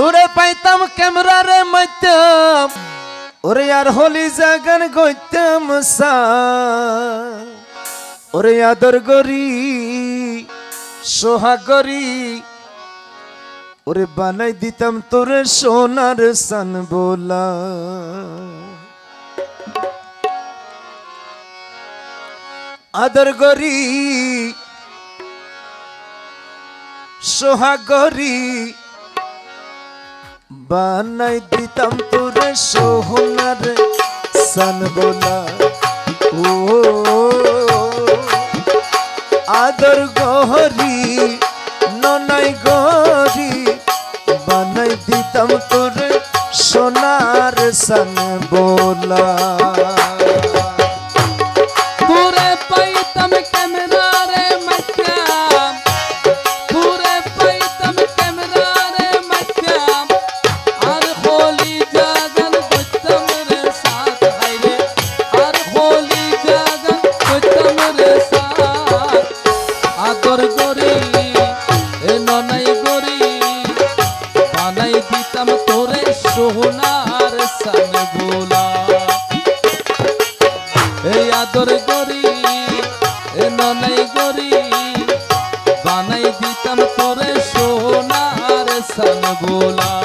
তোরে পাইতাম ক্যামেরারে মাইতাম। ওরে আর হলি জাগান গইতাম ওরে আদর গরি সোহাগরি ওরে বানাই দিতাম তোরে সোনার সান বোলা। আদর গরি সোহাগরি বানাই দিতাম তোরে সোহনার সান বোলা ও, আদর গহরি, ননাই গহরি, বানাই দিতাম তোরে সোনার সান বোলা সোনার সান বোলা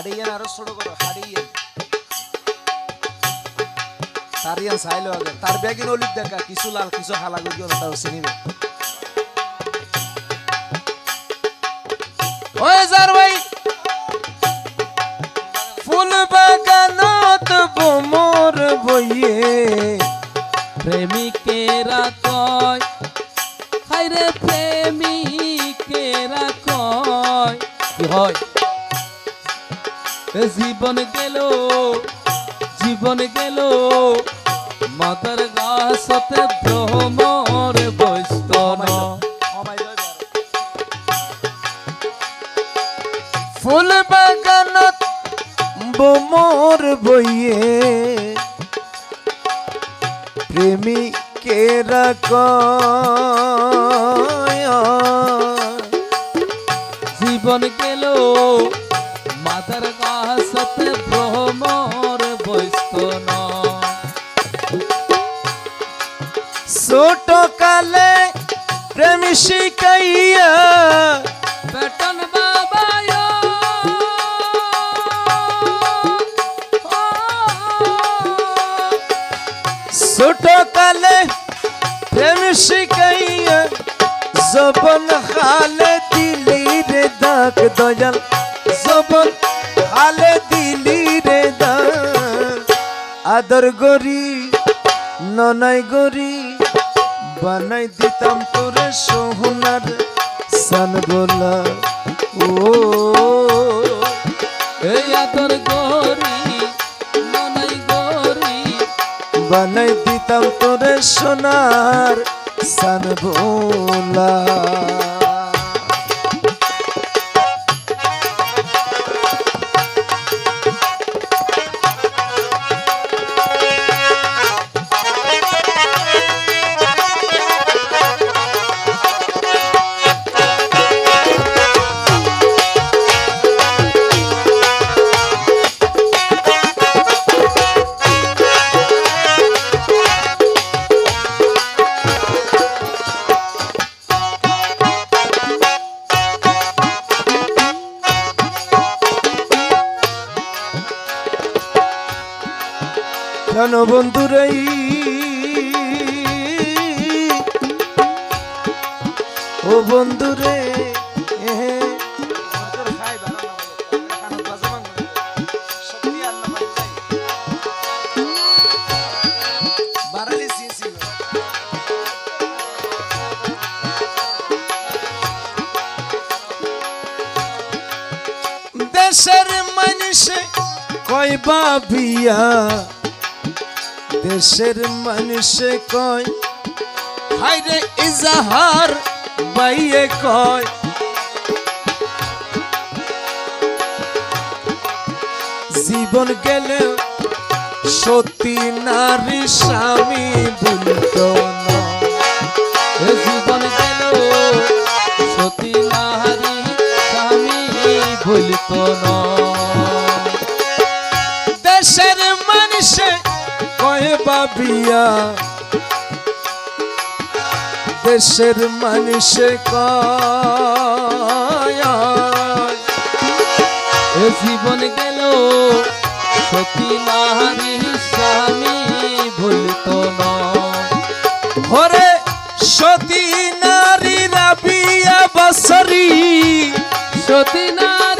হাড়িয়েন আরও ছোট করো হাড়িয়েন তারিয়ান চাইলো আগে। তার ব্যাগিন অলিভ দেখা, কিছু লাল, কিছু হালা গুলো না তাও চিনিবে ওই যার ভাই, ফুল বাগানত বোমর বইয়ে প্রেমিকেরা কয় হাইরে প্রেমিকেরা কয় কি হয়? জীবন গেল জীবন গেল। মাতার গাছতে ভ্রমর বৈস্তন ফুল বাগানত বোমর বইয়ে প্রেমিকেরা জীবন গেল মাতার গাছতে ভ্রমর বৈস্তন ছোট কালে প্রেম শিখাইয়া বেটন বাবায়। ছোট কালে প্রেম শিখাইয়া জবন হালে দিলি রে দাগ দয়াল। আদর গরি ননাই গরি বানাই দিতাম তোরে সোহনার সান গোলা ও, এই আদর গরি ননাই গরি বানাই দিতাম তোরে সোনার সান ভোলা মানুষে কয় বাবিয়া? দেশের মানুষে কয় হাইরে ইজাহার বাইয়ে কয়। জীবন গেলে সতী নারী স্বামী বলতো ভুলিত না। দেশের মানুষে কয়ে বাবিয়া। দেশের মানুষে কয় জীবন গেল সতী নারী স্বামী ভুলিত না। হরে সতী নারী রাবিয়া বসরি। সতী নারী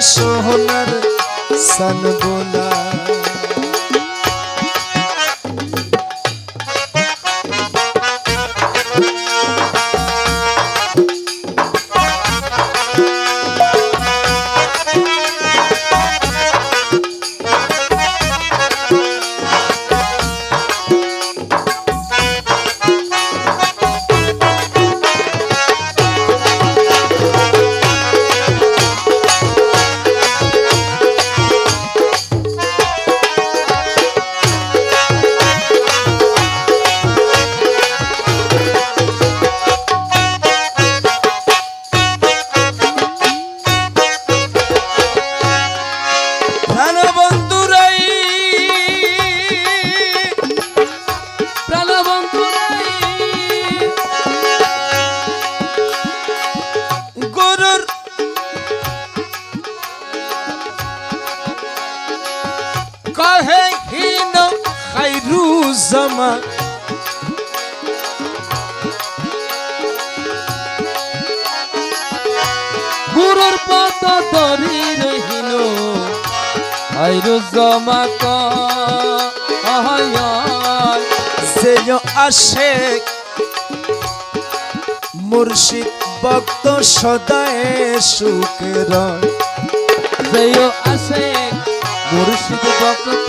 সোহনার সানগোলা জমা গুরুর পদ ধরি রহিল। আইরু জমা ক যে আসে মুর্শিদ ভক্ত সদায় সুখের। জয় আসে মুর্শিদ ভক্ত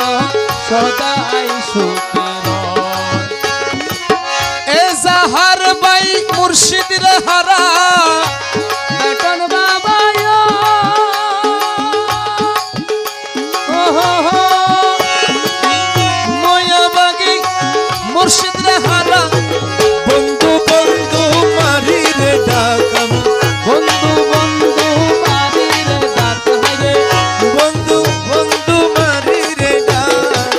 মুর্শিদ রে হারা। বেটন বাবা বন্ধু বন্ধু মারি রে ডাকম বন্ধু বন্ধু মারি রে ডাক বন্ধু বন্ধু মারি রে ডাক।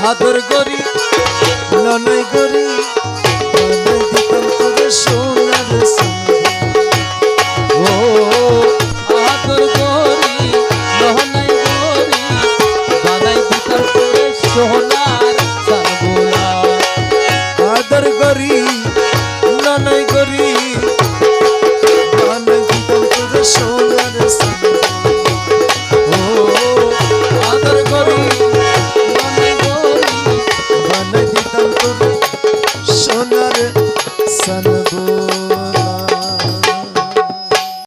হাদর গরি লনই গরি।